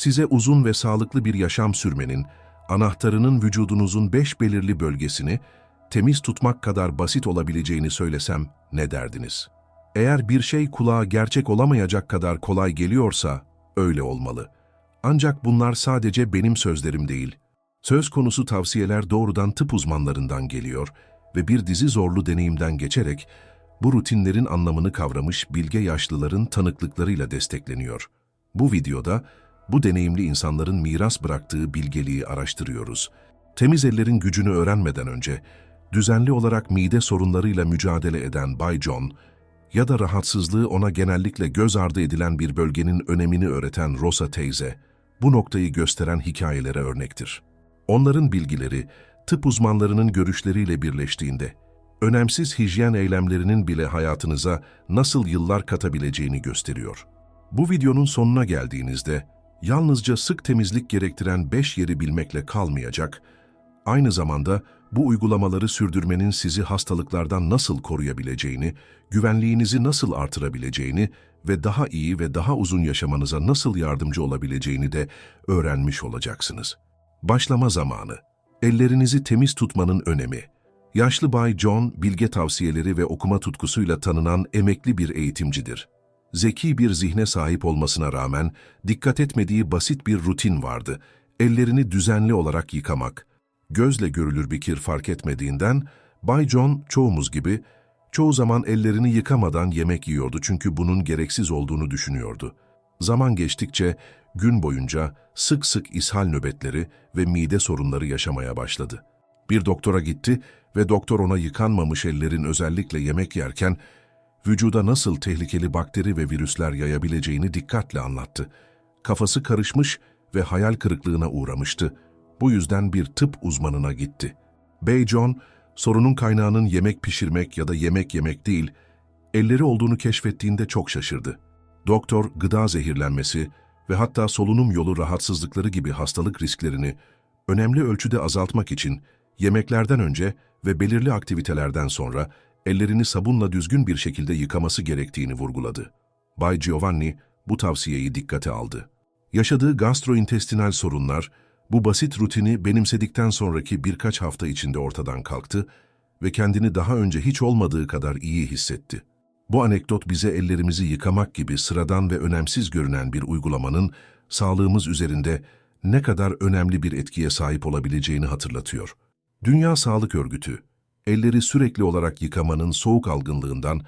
size uzun ve sağlıklı bir yaşam sürmenin, anahtarının vücudunuzun beş belirli bölgesini temiz tutmak kadar basit olabileceğini söylesem ne derdiniz? Eğer bir şey kulağa gerçek olamayacak kadar kolay geliyorsa öyle olmalı. Ancak bunlar sadece benim sözlerim değil. Söz konusu tavsiyeler doğrudan tıp uzmanlarından geliyor ve bir dizi zorlu deneyimden geçerek bu rutinlerin anlamını kavramış bilge yaşlıların tanıklıklarıyla destekleniyor. Bu videoda bu deneyimli insanların miras bıraktığı bilgeliği araştırıyoruz. Temiz ellerin gücünü öğrenmeden önce düzenli olarak mide sorunlarıyla mücadele eden Bay John ya da rahatsızlığı ona genellikle göz ardı edilen bir bölgenin önemini öğreten Rosa teyze, bu noktayı gösteren hikayelere örnektir. Onların bilgileri, tıp uzmanlarının görüşleriyle birleştiğinde, önemsiz hijyen eylemlerinin bile hayatınıza nasıl yıllar katabileceğini gösteriyor. Bu videonun sonuna geldiğinizde, yalnızca sık temizlik gerektiren 5 yeri bilmekle kalmayacak, aynı zamanda bu uygulamaları sürdürmenin sizi hastalıklardan nasıl koruyabileceğini, güvenliğinizi nasıl artırabileceğini ve daha iyi ve daha uzun yaşamanıza nasıl yardımcı olabileceğini de öğrenmiş olacaksınız. Başlama zamanı. Ellerinizi temiz tutmanın önemi. Yaşlı Bay John, bilge tavsiyeleri ve okuma tutkusuyla tanınan emekli bir eğitimcidir. Zeki bir zihne sahip olmasına rağmen dikkat etmediği basit bir rutin vardı. Ellerini düzenli olarak yıkamak. Gözle görülür bir kir fark etmediğinden Bay John çoğumuz gibi çoğu zaman ellerini yıkamadan yemek yiyordu çünkü bunun gereksiz olduğunu düşünüyordu. Zaman geçtikçe gün boyunca sık sık ishal nöbetleri ve mide sorunları yaşamaya başladı. Bir doktora gitti ve doktor ona yıkanmamış ellerin özellikle yemek yerken vücuda nasıl tehlikeli bakteri ve virüsler yayabileceğini dikkatle anlattı. Kafası karışmış ve hayal kırıklığına uğramıştı. Bu yüzden bir tıp uzmanına gitti. Bey John, sorunun kaynağının yemek pişirmek ya da yemek yemek değil, elleri olduğunu keşfettiğinde çok şaşırdı. Doktor, gıda zehirlenmesi ve hatta solunum yolu rahatsızlıkları gibi hastalık risklerini önemli ölçüde azaltmak için yemeklerden önce ve belirli aktivitelerden sonra ellerini sabunla düzgün bir şekilde yıkaması gerektiğini vurguladı. Bay Giovanni bu tavsiyeyi dikkate aldı. Yaşadığı gastrointestinal sorunlar, bu basit rutini benimsedikten sonraki birkaç hafta içinde ortadan kalktı ve kendini daha önce hiç olmadığı kadar iyi hissetti. Bu anekdot bize ellerimizi yıkamak gibi sıradan ve önemsiz görünen bir uygulamanın sağlığımız üzerinde ne kadar önemli bir etkiye sahip olabileceğini hatırlatıyor. Dünya Sağlık Örgütü, elleri sürekli olarak yıkamanın soğuk algınlığından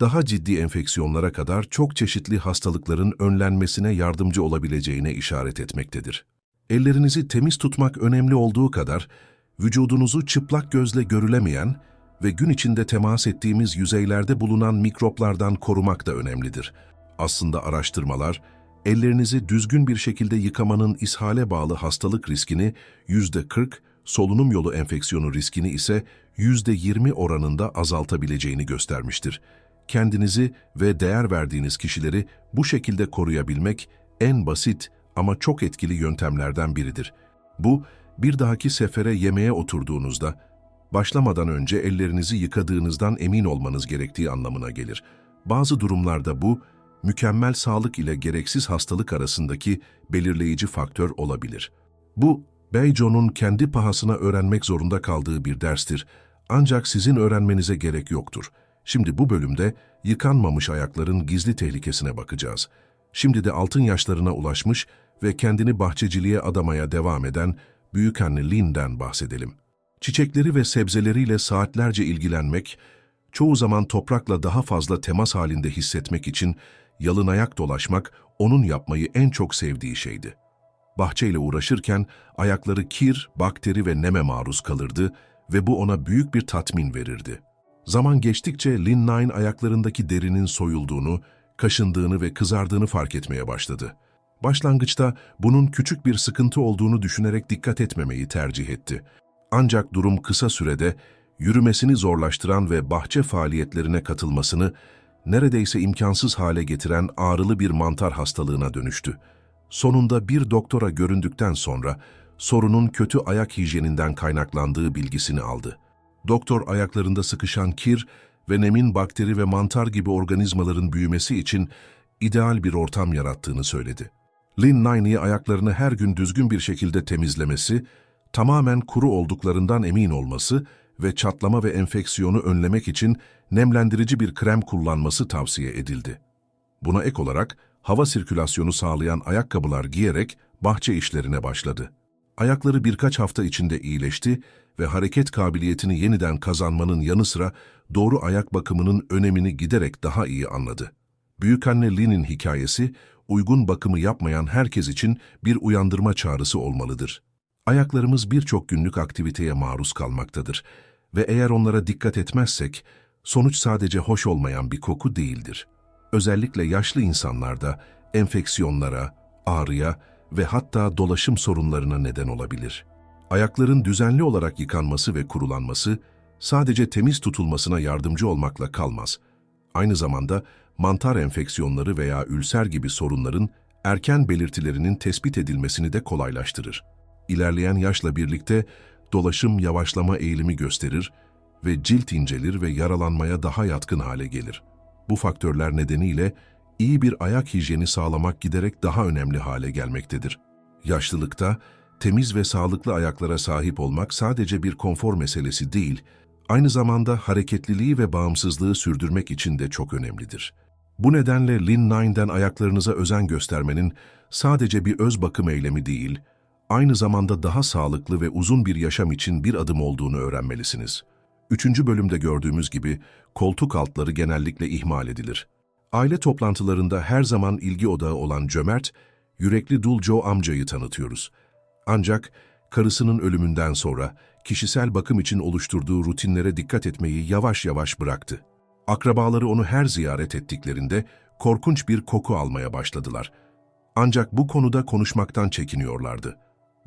daha ciddi enfeksiyonlara kadar çok çeşitli hastalıkların önlenmesine yardımcı olabileceğine işaret etmektedir. Ellerinizi temiz tutmak önemli olduğu kadar, vücudunuzu çıplak gözle görülemeyen ve gün içinde temas ettiğimiz yüzeylerde bulunan mikroplardan korumak da önemlidir. Aslında araştırmalar, ellerinizi düzgün bir şekilde yıkamanın ishale bağlı hastalık riskini %40, solunum yolu enfeksiyonu riskini ise %20 oranında azaltabileceğini göstermiştir. Kendinizi ve değer verdiğiniz kişileri bu şekilde koruyabilmek en basit ama çok etkili yöntemlerden biridir. Bu, bir dahaki sefere yemeğe oturduğunuzda, başlamadan önce ellerinizi yıkadığınızdan emin olmanız gerektiği anlamına gelir. Bazı durumlarda bu, mükemmel sağlık ile gereksiz hastalık arasındaki belirleyici faktör olabilir. Bu, Beyjo'nun kendi pahasına öğrenmek zorunda kaldığı bir derstir. Ancak sizin öğrenmenize gerek yoktur. Şimdi bu bölümde yıkanmamış ayakların gizli tehlikesine bakacağız. Şimdi de altın yaşlarına ulaşmış ve kendini bahçeciliğe adamaya devam eden büyükanne Lin'den bahsedelim. Çiçekleri ve sebzeleriyle saatlerce ilgilenmek, çoğu zaman toprakla daha fazla temas halinde hissetmek için yalın ayak dolaşmak onun yapmayı en çok sevdiği şeydi. Bahçeyle uğraşırken ayakları kir, bakteri ve neme maruz kalırdı ve bu ona büyük bir tatmin verirdi. Zaman geçtikçe Lin Nine ayaklarındaki derinin soyulduğunu, kaşındığını ve kızardığını fark etmeye başladı. Başlangıçta bunun küçük bir sıkıntı olduğunu düşünerek dikkat etmemeyi tercih etti. Ancak durum kısa sürede yürümesini zorlaştıran ve bahçe faaliyetlerine katılmasını neredeyse imkansız hale getiren ağrılı bir mantar hastalığına dönüştü. Sonunda bir doktora göründükten sonra sorunun kötü ayak hijyeninden kaynaklandığı bilgisini aldı. Doktor ayaklarında sıkışan kir ve nemin bakteri ve mantar gibi organizmaların büyümesi için ideal bir ortam yarattığını söyledi. Lin Niney'i ayaklarını her gün düzgün bir şekilde temizlemesi, tamamen kuru olduklarından emin olması ve çatlama ve enfeksiyonu önlemek için nemlendirici bir krem kullanması tavsiye edildi. Buna ek olarak hava sirkülasyonu sağlayan ayakkabılar giyerek bahçe işlerine başladı. Ayakları birkaç hafta içinde iyileşti ve hareket kabiliyetini yeniden kazanmanın yanı sıra doğru ayak bakımının önemini giderek daha iyi anladı. Büyükanne Lin'in hikayesi, uygun bakımı yapmayan herkes için bir uyandırma çağrısı olmalıdır. Ayaklarımız birçok günlük aktiviteye maruz kalmaktadır ve eğer onlara dikkat etmezsek, sonuç sadece hoş olmayan bir koku değildir. Özellikle yaşlı insanlarda enfeksiyonlara, ağrıya ve hatta dolaşım sorunlarına neden olabilir. Ayakların düzenli olarak yıkanması ve kurulanması sadece temiz tutulmasına yardımcı olmakla kalmaz. Aynı zamanda mantar enfeksiyonları veya ülser gibi sorunların erken belirtilerinin tespit edilmesini de kolaylaştırır. İlerleyen yaşla birlikte dolaşım yavaşlama eğilimi gösterir ve cilt incelir ve yaralanmaya daha yatkın hale gelir. Bu faktörler nedeniyle iyi bir ayak hijyeni sağlamak giderek daha önemli hale gelmektedir. Yaşlılıkta temiz ve sağlıklı ayaklara sahip olmak sadece bir konfor meselesi değil, aynı zamanda hareketliliği ve bağımsızlığı sürdürmek için de çok önemlidir. Bu nedenle Lin Nine'den ayaklarınıza özen göstermenin sadece bir öz bakım eylemi değil, aynı zamanda daha sağlıklı ve uzun bir yaşam için bir adım olduğunu öğrenmelisiniz. Üçüncü bölümde gördüğümüz gibi koltuk altları genellikle ihmal edilir. Aile toplantılarında her zaman ilgi odağı olan cömert, yürekli Dul Joe amcayı tanıtıyoruz. Ancak karısının ölümünden sonra kişisel bakım için oluşturduğu rutinlere dikkat etmeyi yavaş yavaş bıraktı. Akrabaları onu her ziyaret ettiklerinde korkunç bir koku almaya başladılar. Ancak bu konuda konuşmaktan çekiniyorlardı.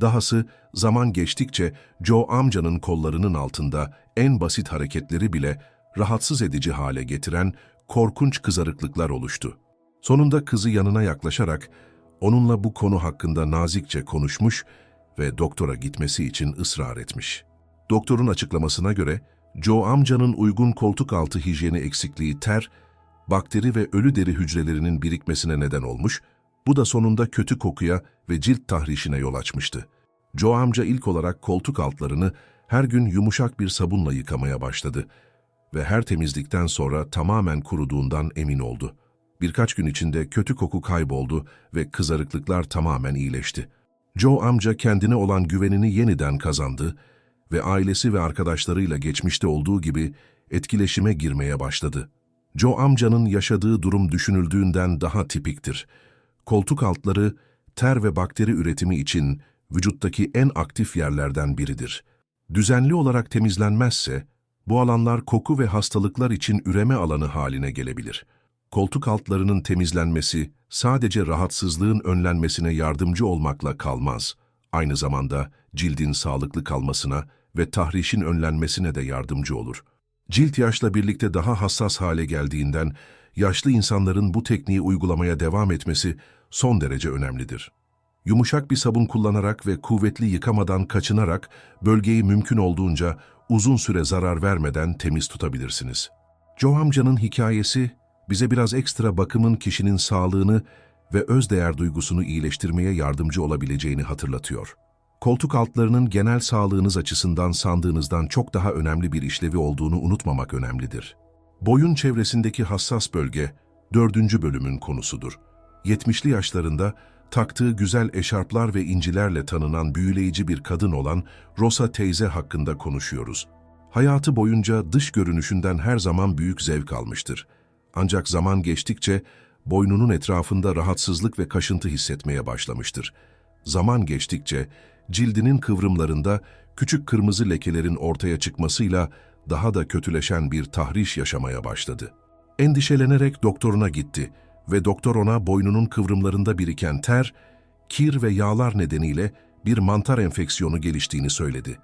Dahası zaman geçtikçe Joe amcanın kollarının altında en basit hareketleri bile rahatsız edici hale getiren korkunç kızarıklıklar oluştu. Sonunda kızı yanına yaklaşarak onunla bu konu hakkında nazikçe konuşmuş ve doktora gitmesi için ısrar etmiş. Doktorun açıklamasına göre Joe amcanın uygun koltuk altı hijyeni eksikliği ter, bakteri ve ölü deri hücrelerinin birikmesine neden olmuş, bu da sonunda kötü kokuya ve cilt tahrişine yol açmıştı. Joe amca ilk olarak koltuk altlarını her gün yumuşak bir sabunla yıkamaya başladı ve her temizlikten sonra tamamen kuruduğundan emin oldu. Birkaç gün içinde kötü koku kayboldu ve kızarıklıklar tamamen iyileşti. Joe amca kendine olan güvenini yeniden kazandı ve ailesi ve arkadaşlarıyla geçmişte olduğu gibi etkileşime girmeye başladı. Joe amcanın yaşadığı durum düşünüldüğünden daha tipiktir. Koltuk altları ter ve bakteri üretimi için vücuttaki en aktif yerlerden biridir. Düzenli olarak temizlenmezse, bu alanlar koku ve hastalıklar için üreme alanı haline gelebilir. Koltuk altlarının temizlenmesi sadece rahatsızlığın önlenmesine yardımcı olmakla kalmaz. Aynı zamanda cildin sağlıklı kalmasına ve tahrişin önlenmesine de yardımcı olur. Cilt yaşla birlikte daha hassas hale geldiğinden yaşlı insanların bu tekniği uygulamaya devam etmesi son derece önemlidir. Yumuşak bir sabun kullanarak ve kuvvetli yıkamadan kaçınarak bölgeyi mümkün olduğunca uzun süre zarar vermeden temiz tutabilirsiniz. Joe amcanın hikayesi bize biraz ekstra bakımın kişinin sağlığını ve özdeğer duygusunu iyileştirmeye yardımcı olabileceğini hatırlatıyor. Koltuk altlarının genel sağlığınız açısından sandığınızdan çok daha önemli bir işlevi olduğunu unutmamak önemlidir. Boyun çevresindeki hassas bölge, dördüncü bölümün konusudur. 70'li yaşlarında taktığı güzel eşarplar ve incilerle tanınan büyüleyici bir kadın olan Rosa teyze hakkında konuşuyoruz. Hayatı boyunca dış görünüşünden her zaman büyük zevk almıştır. Ancak zaman geçtikçe boynunun etrafında rahatsızlık ve kaşıntı hissetmeye başlamıştır. Zaman geçtikçe cildinin kıvrımlarında küçük kırmızı lekelerin ortaya çıkmasıyla daha da kötüleşen bir tahriş yaşamaya başladı. Endişelenerek doktoruna gitti ve doktor ona boynunun kıvrımlarında biriken ter, kir ve yağlar nedeniyle bir mantar enfeksiyonu geliştiğini söyledi.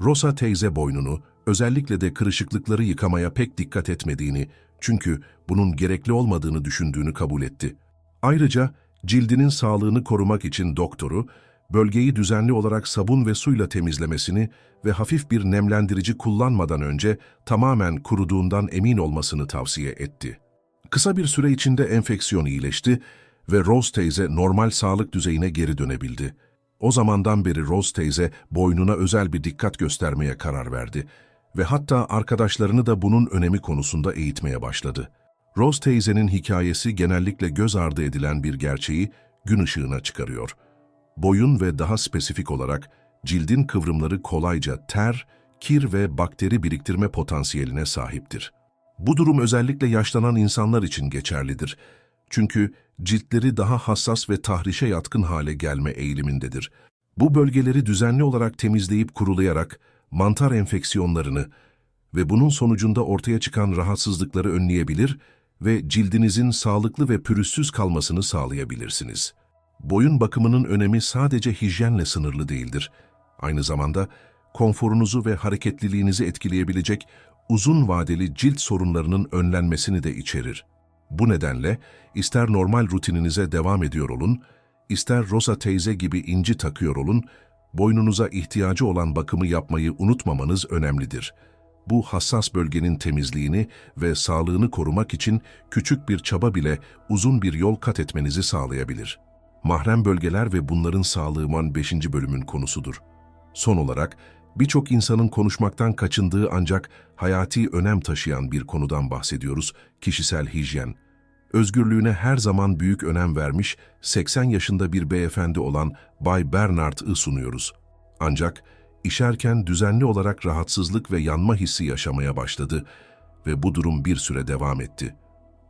Rosa teyze boynunu, özellikle de kırışıklıkları yıkamaya pek dikkat etmediğini, çünkü bunun gerekli olmadığını düşündüğünü kabul etti. Ayrıca cildinin sağlığını korumak için doktoru, bölgeyi düzenli olarak sabun ve suyla temizlemesini ve hafif bir nemlendirici kullanmadan önce tamamen kuruduğundan emin olmasını tavsiye etti. Kısa bir süre içinde enfeksiyon iyileşti ve Rose teyze normal sağlık düzeyine geri dönebildi. O zamandan beri Rose teyze boynuna özel bir dikkat göstermeye karar verdi ve hatta arkadaşlarını da bunun önemi konusunda eğitmeye başladı. Rose teyzenin hikayesi genellikle göz ardı edilen bir gerçeği gün ışığına çıkarıyor. Boyun ve daha spesifik olarak cildin kıvrımları kolayca ter, kir ve bakteri biriktirme potansiyeline sahiptir. Bu durum özellikle yaşlanan insanlar için geçerlidir. Çünkü ciltleri daha hassas ve tahrişe yatkın hale gelme eğilimindedir. Bu bölgeleri düzenli olarak temizleyip kurulayarak mantar enfeksiyonlarını ve bunun sonucunda ortaya çıkan rahatsızlıkları önleyebilir ve cildinizin sağlıklı ve pürüzsüz kalmasını sağlayabilirsiniz. Boyun bakımının önemi sadece hijyenle sınırlı değildir. Aynı zamanda konforunuzu ve hareketliliğinizi etkileyebilecek uzun vadeli cilt sorunlarının önlenmesini de içerir. Bu nedenle ister normal rutininize devam ediyor olun, ister Rosa teyze gibi inci takıyor olun, boynunuza ihtiyacı olan bakımı yapmayı unutmamanız önemlidir. Bu hassas bölgenin temizliğini ve sağlığını korumak için küçük bir çaba bile uzun bir yol kat etmenizi sağlayabilir. Mahrem bölgeler ve bunların sağlığıman 5. bölümün konusudur. Son olarak, birçok insanın konuşmaktan kaçındığı ancak hayati önem taşıyan bir konudan bahsediyoruz, kişisel hijyen. Özgürlüğüne her zaman büyük önem vermiş 80 yaşında bir beyefendi olan Bay Bernard'ı sunuyoruz. Ancak işerken düzenli olarak rahatsızlık ve yanma hissi yaşamaya başladı ve bu durum bir süre devam etti.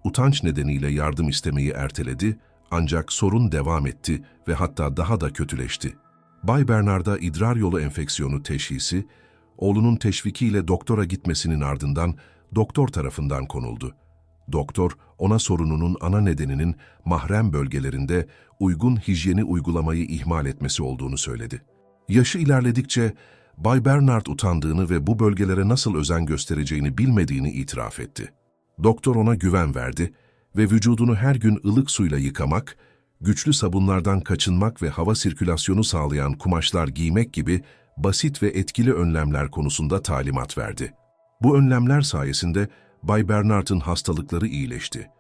Utanç nedeniyle yardım istemeyi erteledi ancak sorun devam etti ve hatta daha da kötüleşti. Bay Bernard'a idrar yolu enfeksiyonu teşhisi, oğlunun teşvikiyle doktora gitmesinin ardından doktor tarafından konuldu. Doktor, ona sorununun ana nedeninin mahrem bölgelerinde uygun hijyeni uygulamayı ihmal etmesi olduğunu söyledi. Yaşı ilerledikçe Bay Bernard utandığını ve bu bölgelere nasıl özen göstereceğini bilmediğini itiraf etti. Doktor ona güven verdi ve vücudunu her gün ılık suyla yıkamak, güçlü sabunlardan kaçınmak ve hava sirkülasyonu sağlayan kumaşlar giymek gibi basit ve etkili önlemler konusunda talimat verdi. Bu önlemler sayesinde Bay Bernard'ın hastalıkları iyileşti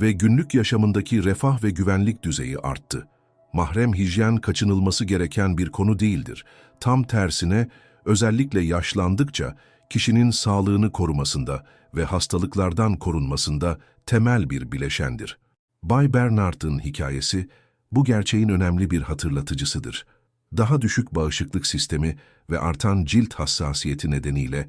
ve günlük yaşamındaki refah ve güvenlik düzeyi arttı. Mahrem hijyen kaçınılması gereken bir konu değildir. Tam tersine özellikle yaşlandıkça kişinin sağlığını korumasında ve hastalıklardan korunmasında temel bir bileşendir. Bay Bernard'ın hikayesi bu gerçeğin önemli bir hatırlatıcısıdır. Daha düşük bağışıklık sistemi ve artan cilt hassasiyeti nedeniyle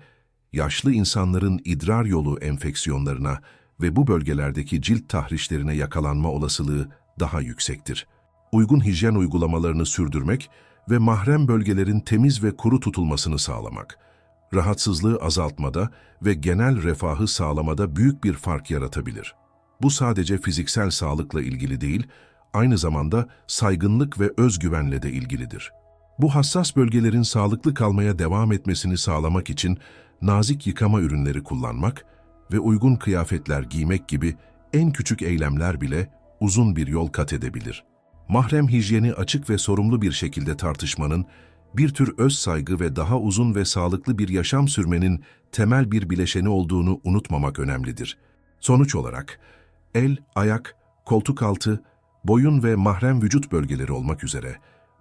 yaşlı insanların idrar yolu enfeksiyonlarına ve bu bölgelerdeki cilt tahrişlerine yakalanma olasılığı daha yüksektir. Uygun hijyen uygulamalarını sürdürmek ve mahrem bölgelerin temiz ve kuru tutulmasını sağlamak, rahatsızlığı azaltmada ve genel refahı sağlamada büyük bir fark yaratabilir. Bu sadece fiziksel sağlıkla ilgili değil, aynı zamanda saygınlık ve özgüvenle de ilgilidir. Bu hassas bölgelerin sağlıklı kalmaya devam etmesini sağlamak için nazik yıkama ürünleri kullanmak ve uygun kıyafetler giymek gibi en küçük eylemler bile uzun bir yol kat edebilir. Mahrem hijyeni açık ve sorumlu bir şekilde tartışmanın, bir tür öz saygı ve daha uzun ve sağlıklı bir yaşam sürmenin temel bir bileşeni olduğunu unutmamak önemlidir. Sonuç olarak, el, ayak, koltuk altı, boyun ve mahrem vücut bölgeleri olmak üzere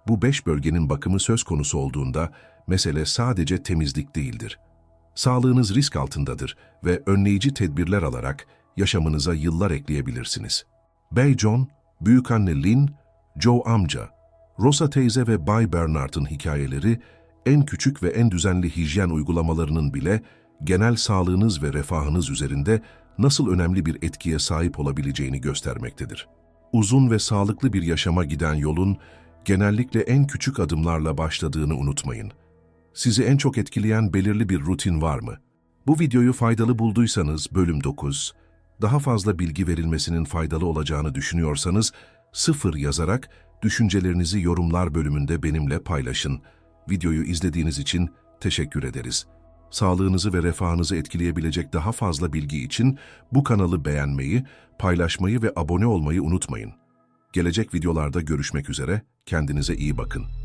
bu beş bölgenin bakımı söz konusu olduğunda mesele sadece temizlik değildir. Sağlığınız risk altındadır ve önleyici tedbirler alarak yaşamınıza yıllar ekleyebilirsiniz. Bey John, büyükanne Lynn, Joe amca, Rosa teyze ve Bay Bernard'ın hikayeleri en küçük ve en düzenli hijyen uygulamalarının bile genel sağlığınız ve refahınız üzerinde nasıl önemli bir etkiye sahip olabileceğini göstermektedir. Uzun ve sağlıklı bir yaşama giden yolun genellikle en küçük adımlarla başladığını unutmayın. Sizi en çok etkileyen belirli bir rutin var mı? Bu videoyu faydalı bulduysanız bölüm 9, daha fazla bilgi verilmesinin faydalı olacağını düşünüyorsanız sıfır yazarak düşüncelerinizi yorumlar bölümünde benimle paylaşın. Videoyu izlediğiniz için teşekkür ederiz. Sağlığınızı ve refahınızı etkileyebilecek daha fazla bilgi için bu kanalı beğenmeyi, paylaşmayı ve abone olmayı unutmayın. Gelecek videolarda görüşmek üzere, kendinize iyi bakın.